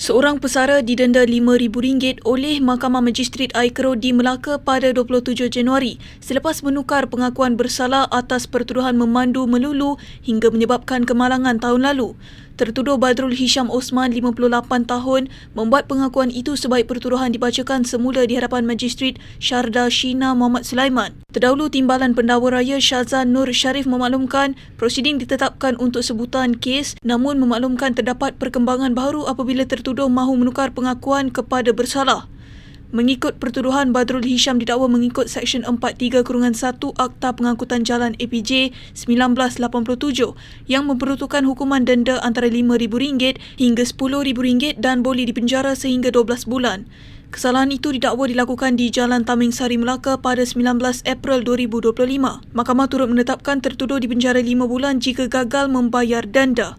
Seorang pesara didenda RM5,000 oleh Mahkamah Magistrat Aikro di Melaka pada 27 Januari selepas menukar pengakuan bersalah atas pertuduhan memandu melulu hingga menyebabkan kemalangan tahun lalu. Tertuduh Badrul Hisham Osman, 58 tahun, membuat pengakuan itu sebaik pertuduhan dibacakan semula di hadapan Magistrat Syarda Shina Muhammad Sulaiman. Terdahulu Timbalan Pendakwa Raya Syazan Nur Sharif memaklumkan prosiding ditetapkan untuk sebutan kes namun memaklumkan terdapat perkembangan baru apabila tertuduh mahu menukar pengakuan kepada bersalah. Mengikut pertuduhan, Badrul Hisham didakwa mengikut Seksyen 43 Kurungan 1 Akta Pengangkutan Jalan APJ 1987 yang memperuntukkan hukuman denda antara RM5,000 hingga RM10,000 dan boleh dipenjara sehingga 12 bulan. Kesalahan itu didakwa dilakukan di Jalan Taming Sari Melaka pada 19 April 2025. Mahkamah turut menetapkan tertuduh dipenjara 5 bulan jika gagal membayar denda.